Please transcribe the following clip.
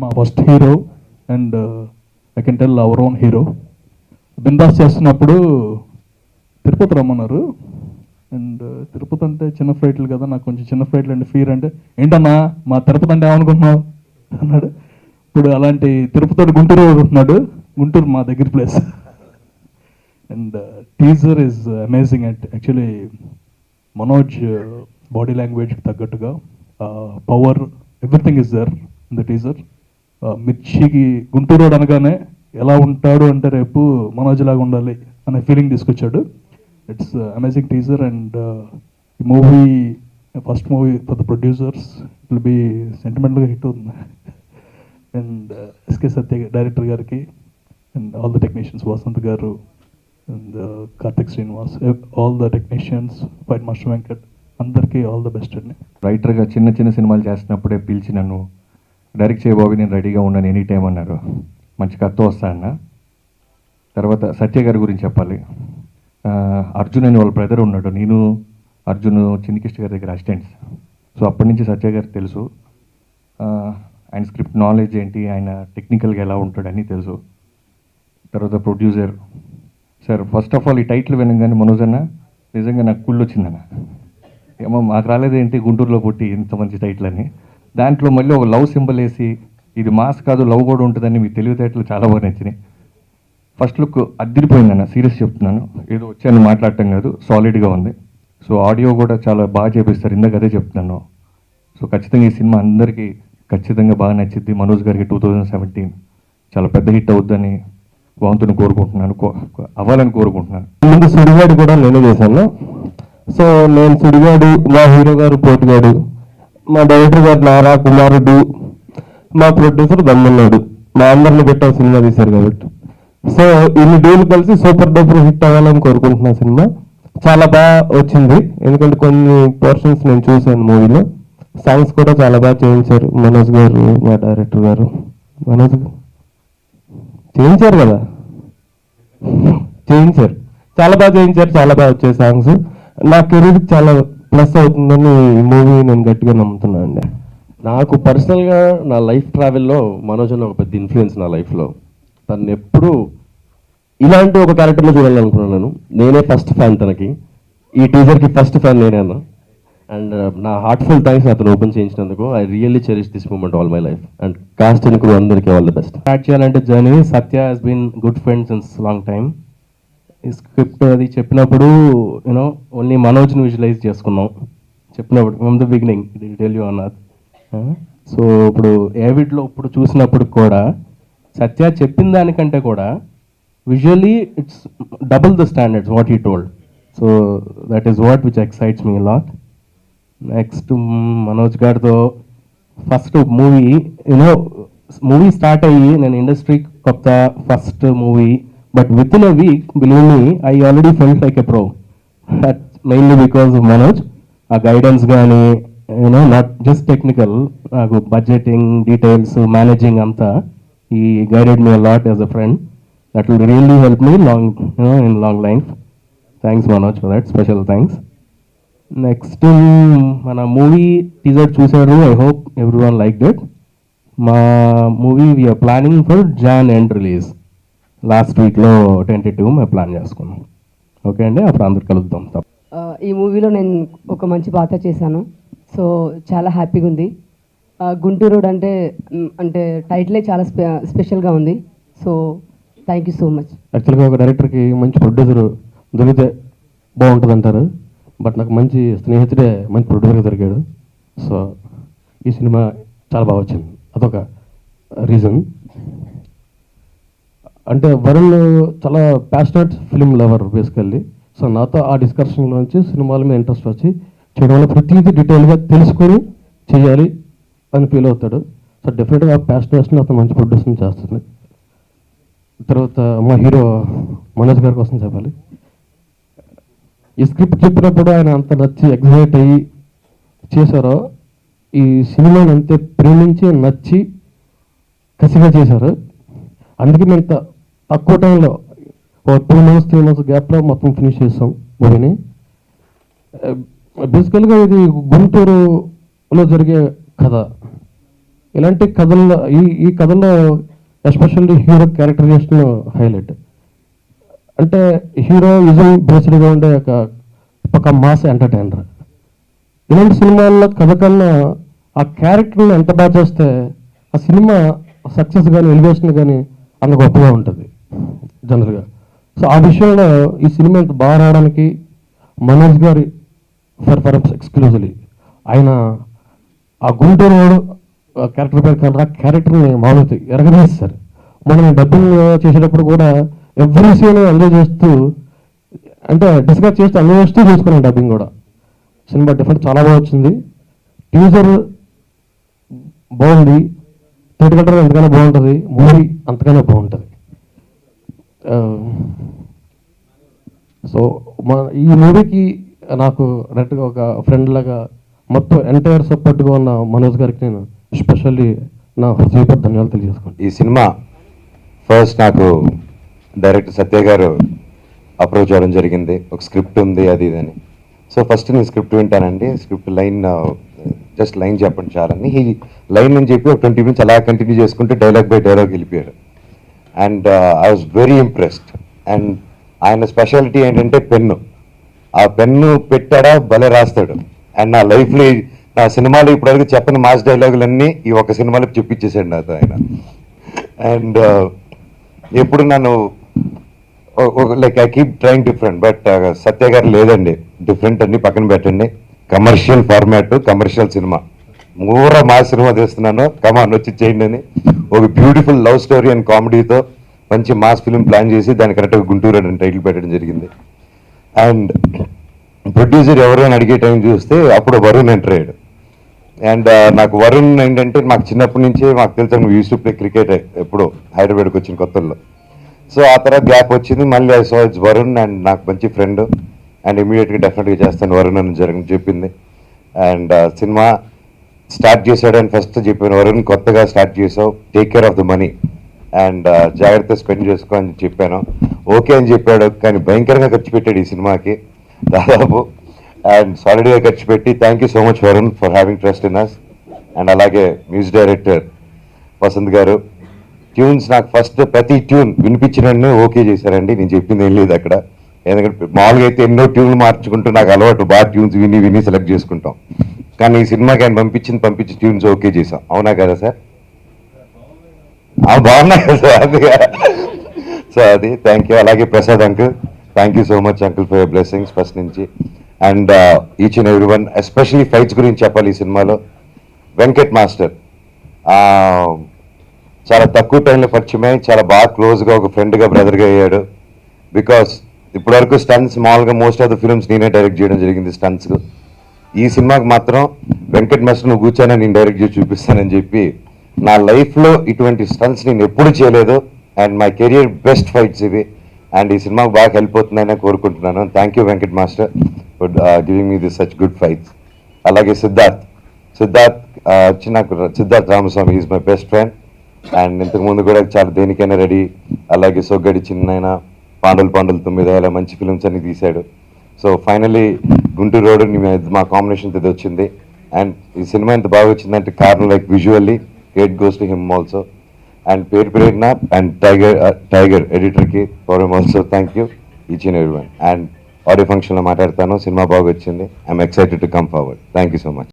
మా first hero and I can tell our own hero Bindaas చేస్తున్నప్పుడు తిరుపతి రమ్మన్నారు. And uh, Tirupati అంటే చిన్న ఫ్లైట్లు కదా నాకు కొంచెం చిన్న ఫ్లైట్లు అంటే ఫీర్ అంటే ఏంటన్నా మా తిరుపతి అంటే ఏమనుకుంటున్నావు? అన్నాడు. ఇప్పుడు అలాంటి తిరుపతి గుంటూరు ఉంటున్నాడు గుంటూరు మా దగ్గర place and teaser is amazing and actually Manoj body లాంగ్వేజ్కి తగ్గట్టుగా power everything is there in the teaser మిర్చికి గుంటూరు రోడ్ అనగానే ఎలా ఉంటాడు అంటే రేపు మనోజ్లాగా ఉండాలి అనే ఫీలింగ్ తీసుకొచ్చాడు. ఇట్స్ అమేజింగ్ టీజర్ అండ్ ఈ movie first movie for the producers it will be సెంటిమెంటల్గా hit అవుతుంది. అండ్ ఎస్కే సత్య డైరెక్టర్ గారికి and all the technicians Vasanth గారు and Karthik Srinivas all the technicians fight master Venkat అందరికీ all the best అండి. రైటర్గా చిన్న చిన్న సినిమాలు చేసినప్పుడే పిలిచి నన్ను డైరెక్ట్ చేయబోవి నేను రెడీగా ఉన్నాను ఎనీ టైం అన్నారు. మంచి కథ వస్తా అన్న. తర్వాత సత్య గారి గురించి చెప్పాలి. అర్జున్ అని వాళ్ళ బ్రదర్ ఉన్నాడు. నేను అర్జున్ చిన్నికిష్ట గారి దగ్గర అసిస్టెంట్స్ సో అప్పటి నుంచి సత్య గారికి తెలుసు. ఆయన స్క్రిప్ట్ నాలెడ్జ్ ఏంటి ఆయన టెక్నికల్గా ఎలా ఉంటాడని తెలుసు. తర్వాత producer. Sir first of all ఈ టైటిల్ వినగానే మనోజ్ అన్న నిజంగా నాకు కుళ్ళు వచ్చిందన్న. ఏమో మాకు రాలేదేంటి గుంటూరులో పుట్టి ఇంత మంచి టైటిల్ అని. దాంట్లో మళ్ళీ ఒక లవ్ సింబల్ వేసి ఇది మాస్ కాదు లవ్ కూడా ఉంటుందని మీ తెలివితేటలు చాలా బాగా నచ్చినాయి. ఫస్ట్ లుక్ అద్దరిపోయిందన్న సీరియస్ చెప్తున్నాను. ఏదో వచ్చాను మాట్లాడటం కాదు సాలిడ్గా ఉంది. సో ఆడియో కూడా చాలా బాగా చేపిస్తారు ఇందాక అదే చెప్తున్నాను. సో ఖచ్చితంగా ఈ సినిమా అందరికీ ఖచ్చితంగా బాగా నచ్చింది. మనోజ్ గారికి టూ థౌజండ్ సెవెంటీన్ చాలా పెద్ద హిట్ అవుద్దని వాంతుని కోరుకుంటున్నాను కో- అవ్వాలని కోరుకుంటున్నాను. ముందు సుడిగాడు కూడా నేనే చేశాను. సో నేను సుడిగాడు మా హీరో గారు పోటుగాడు మా డైరెక్టర్ గారు నారా కుమారుడు మా ప్రొడ్యూసర్ దమ్మున్నాడు మా అందరిని పెట్టా సినిమా తీశారు కాబట్టి. సో ఇన్ని డేలు కలిసి సూపర్ డూపర్ హిట్ అవ్వాలని కోరుకుంటున్నా సినిమా. చాలా బాగా వచ్చింది. ఎందుకంటే కొన్ని పోర్షన్స్ నేను చూశాను మూవీలో. సాంగ్స్ కూడా చాలా బాగా చేయించారు మనోజ్ గారు మా డైరెక్టర్ గారు. మనోజ్ గారు? చేయించారు కదా? చేయించారు. చాలా బాగా చేయించారు చాలా బాగా వచ్చాయి సాంగ్స్ నా కెరీర్కి చాలా ప్లస్ అవుతుందని ఈ మూవీ నేను గట్టిగా నమ్ముతున్నాను అండి నాకు పర్సనల్గా నా లైఫ్ ట్రావెల్లో మనోజ్ అన్న ఒక పెద్ద ఇన్ఫ్లుయెన్స్ నా లైఫ్లో. తను ఎప్పుడూ ఇలాంటి ఒక క్యారెక్టర్లో చూడాలనుకున్నాను నేనే. ఫస్ట్ ఫ్యాన్ తనకి. ఈ టీజర్కి ఫస్ట్ ఫ్యాన్ నేనే అన్న. అండ్ నా హార్ట్ఫుల్ థ్యాంక్స్ అతను open చేయించినందుకు. I really cherish this moment all my life. And cast crew అందరికీ ఆల్ ది బెస్ట్. స్టార్ట్ చేయాలంటే journey Satya has been good friend since long time script అది చెప్పినప్పుడు you know only మనోజ్ని visualise చేసుకున్నాం. చెప్పినప్పుడు from the beginning tell you అన్నది so ఇప్పుడు ఏవిడ్లో ఇప్పుడు చూసినప్పుడు కూడా సత్య చెప్పిన దానికంటే కూడా visually it's double the standards what he told so that is what which excites me lot next Manoj గారితో first movie you know movie start అయ్యి నేను ఇండస్ట్రీ కొత్త first movie but with in a week believe me I already felt like a pro that mainly because of Manoj ఆ guidance కానీ you know not just technical నాకు budgeting details managing అంతా he guided me lot as a friend that will really help me long you know in long life thanks Manoj for that special thanks next మన movie teaser చూసారు I hope everyone like it మా movie we're planning for June end release last వీక్లో tentative మేము plan చేసుకున్నాం. Okay అండి? అప్పుడు అందరు కలుద్దాం. ఈ మూవీలో నేను ఒక మంచి పాత్ర చేశాను. సో చాలా హ్యాపీగా ఉంది. గుంటూరు రోడ్ అంటే అంటే టైటిలే చాలా స్పె స్పెషల్గా ఉంది. So thank you so much యాక్చువల్గా ఒక డైరెక్టర్కి మంచి ప్రొడ్యూసర్ దొరికితే బాగుంటుంది అంటారు బట్ నాకు మంచి స్నేహితుడే మంచి ప్రొడ్యూసర్గా దొరికాడు. సో ఈ సినిమా చాలా బాగా వచ్చింది. అదొక రీజన్ అంటే వరుణ్ చాలా passionate film lover basically so నాతో ఆ డిస్కషన్లోంచి సినిమాల మీద ఇంట్రెస్ట్ వచ్చి చేయడం వల్ల ప్రతిదీ డీటెయిల్గా తెలుసుకొని చేయాలి అని ఫీల్ అవుతాడు. సో డెఫినెట్గా ఆ ప్యాషనేషన్ అతను మంచి ప్రొడ్యూసింగ్ చేస్తుంది. తర్వాత మా హీరో మనోజ్ గారి కోసం చెప్పాలి. ఈ స్క్రిప్ట్ చెప్పినప్పుడు ఆయన అంత నచ్చి ఎగ్జైట్ అయ్యి చేశారో ఈ సినిమాని అంతే ప్రేమించి నచ్చి కసిగా చేశారు. అందుకే మేము తక్కువ టైంలో ఓ టూ మంత్స్ త్రీ మంత్స్ గ్యాప్లో మొత్తం ఫినిష్ చేస్తాం మూవీని బేసికల్గా ఇది గుంటూరులో జరిగే కథ. ఇలాంటి కథల్లో ఈ ఈ కథలో ఎస్పెషల్లీ హీరో క్యారెక్టరైజేషన్ హైలైట్ అంటే హీరోయిజం బేస్డ్గా ఉండే ఒక ఒక మాస్ ఎంటర్టైనర్ ఇలాంటి సినిమాల్లో కథ కన్నా ఆ క్యారెక్టర్ని ఎంత బాగా చేస్తే ఆ సినిమా సక్సెస్ కానీ ఎలివేషన్ కానీ అంత గొప్పగా ఉంటుంది. జనరల్గా. సో ఆ విషయంలో ఈ సినిమా ఇంత బాగా రావడానికి మనోజ్ గారి పర్ఫార్మెన్స్ ఎక్స్క్లూజివ్లీ ఆయన ఆ గుంటూరు వాడు క్యారెక్టర్ పేరు కానీ ఆ క్యారెక్టర్ని మామూలు ఎరగదీస్తారు మనం డబ్బింగ్ చేసేటప్పుడు కూడా ఎవ్రీ సీన్ ఎంజాయ్ చేస్తూ అంటే డిస్కస్ చేస్తూ ఎంజాయ్ చేస్తూ చూసుకున్నాం డబ్బింగ్ కూడా. సినిమా డిఫరెంట్ చాలా బాగా వచ్చింది. టీజర్ బాగుంది. థియేటర్ ఎంతకైనా బాగుంటుంది. మూవీ అంతకన్నా బాగుంటుంది. సో మా ఈ మూవీకి నాకు డైరెక్ట్గా ఒక ఫ్రెండ్ లాగా మొత్తం ఎంటైర్ సపోర్ట్గా ఉన్న మనోజ్ గారికి నేను స్పెషల్లీ నా హృదయపూర్వక ధన్యవాదాలు తెలియజేసుకోండి ఈ సినిమా ఫస్ట్ నాకు డైరెక్టర్ సత్య గారు అప్రోచ్ అవ్వడం జరిగింది. ఒక స్క్రిప్ట్ ఉంది అది ఇది అని. సో ఫస్ట్ నేను స్క్రిప్ట్ వింటానండి. స్క్రిప్ట్ లైన్ జస్ట్ లైన్ చెప్పండి చాలని ఈ లైన్ అని చెప్పి ఒక ట్వంటీ మినిట్స్ అలా కంటిన్యూ చేసుకుంటే డైలాగ్ బై డైలాగ్ వెళ్ళిపోయారు. And I was very impressed and ఆయన స్పెషాలిటీ ఏంటంటే పెన్ను. ఆ పెన్ను పెట్టాడా? భలే రాస్తాడు. అండ్ నా లైఫ్లో నా సినిమాలో ఇప్పటివరకు చెప్పని మాస్ డైలాగులన్నీ ఈ ఒక సినిమాలో చెప్పించేసాడు నాతో ఆయన. అండ్ uh, ఎప్పుడు నన్ను like I keep trying different but Satya గారు లేదండి. డిఫరెంట్ అన్ని పక్కన పెట్టండి. కమర్షియల్ ఫార్మాట్ కమర్షియల్ సినిమా మూర మా సినిమా తీస్తున్నాను కమాన్ వచ్చి చేయండి అని. ఒక బ్యూటిఫుల్ లవ్ స్టోరీ అండ్ కామెడీతో మంచి మాస్ ఫిల్మ్ ప్లాన్ చేసి దాని కరెక్ట్గా గుంటూరు అని టైటిల్ పెట్టడం జరిగింది. అండ్ ప్రొడ్యూసర్ ఎవరైనా అడిగే టైం చూస్తే అప్పుడు వరుణ్ ఎంటర్ అయ్యాడు. అండ్ uh, నాకు వరుణ్ ఏంటంటే మాకు చిన్నప్పటి నుంచే మాకు తెలుసు నువ్వు యూస్ టు ప్లే క్రికెట్ ఎప్పుడు హైదరాబాద్కి వచ్చిన కొత్తల్లో. సో ఆ తర్వాత గ్యాప్ వచ్చింది. మళ్ళీ I so it's Varun and నాకు మంచి ఫ్రెండ్ అండ్ ఇమీడియట్గా డెఫినెట్గా చేస్తాను వరుణ్ అని జరిగింది చెప్పింది. అండ్ uh, సినిమా స్టార్ట్ చేశాడు అని ఫస్ట్ చెప్పాను వరుణ్ కొత్తగా స్టార్ట్ చేసావు take care of the money and జాగ్రత్త స్పెండ్ చేసుకో అని చెప్పాను. ఓకే అని చెప్పాడు కానీ భయంకరంగా ఖర్చు పెట్టాడు ఈ సినిమాకి దాదాపు. అండ్ సాలిడ్గా ఖర్చు పెట్టి thank you so much Varun for having trust in us and అలాగే మ్యూజిక్ డైరెక్టర్ వసంత్ గారు ట్యూన్స్ నాకు ఫస్ట్ ప్రతి ట్యూన్ వినిపించినన్ను ఓకే చేశారండి నేను చెప్పింది ఏం లేదు అక్కడ. ఎందుకంటే మామూలుగా అయితే ఎన్నో ట్యూన్లు మార్చుకుంటూ నాకు అలవాటు బాగా ట్యూన్స్ విని విని సెలెక్ట్ చేసుకుంటాం. కానీ ఈ సినిమాకి ఆయన పంపించింది పంపించి ట్యూన్స్ ఓకే చేసాం అవునా కదా సార్? ఆ, బాగున్నాయి కదా సార్? అది సో అది థ్యాంక్ యూ అలాగే Prasad uncle thank you so much uncle for blessings first నుంచి. And each and every one especially fights గురించి చెప్పాలి ఈ సినిమాలో. వెంకట్ మాస్టర్ చాలా తక్కువ టైంలో పరిచయమై చాలా బాగా క్లోజ్గా ఒక ఫ్రెండ్గా బ్రదర్గా అయ్యాడు. బికాస్ ఇప్పటివరకు స్టన్స్ మామూలుగా మోస్ట్ ఆఫ్ ద ఫిల్మ్స్ నేనే డైరెక్ట్ చేయడం జరిగింది స్టన్స్ ఈ సినిమాకి మాత్రం వెంకట్ మాస్టర్ నువ్వు కూర్చొని నేను డైరెక్ట్ చేసి చూపిస్తానని చెప్పి నా లైఫ్లో ఇటువంటి స్టన్స్ నేను ఎప్పుడు చేయలేదు. And my career best fights ఇవి. అండ్ ఈ సినిమాకి బాగా హెల్ప్ అవుతుందని కోరుకుంటున్నాను. Thank you Venkat master for giving me this such good fights అలాగే సిద్ధార్థ్. సిద్ధార్థ్ వచ్చిన వచ్చి నాకు Siddharth Ramaswamy is my best friend and ఇంతకుముందు కూడా చాలా దేనికైనా రెడీ అలాగే సొగ్గడి చిన్న పాండలు పాండలు తొమ్మిది అలా మంచి ఫిల్మ్స్ అన్ని తీశాడు. సో ఫైనలీ గుంటూరు రోడ్ మా కాంబినేషన్ ఇది వచ్చింది. అండ్ ఈ సినిమా ఎంత బాగా వచ్చిందంటే కారణం like visually great goes to him also and పేరు పేరున and tiger tiger ఎడిటర్కి for him also thank you each and every one and audio ఫంక్షన్లో మాట్లాడతాను. సినిమా బాగా వచ్చింది. I'm excited to come forward thank you so much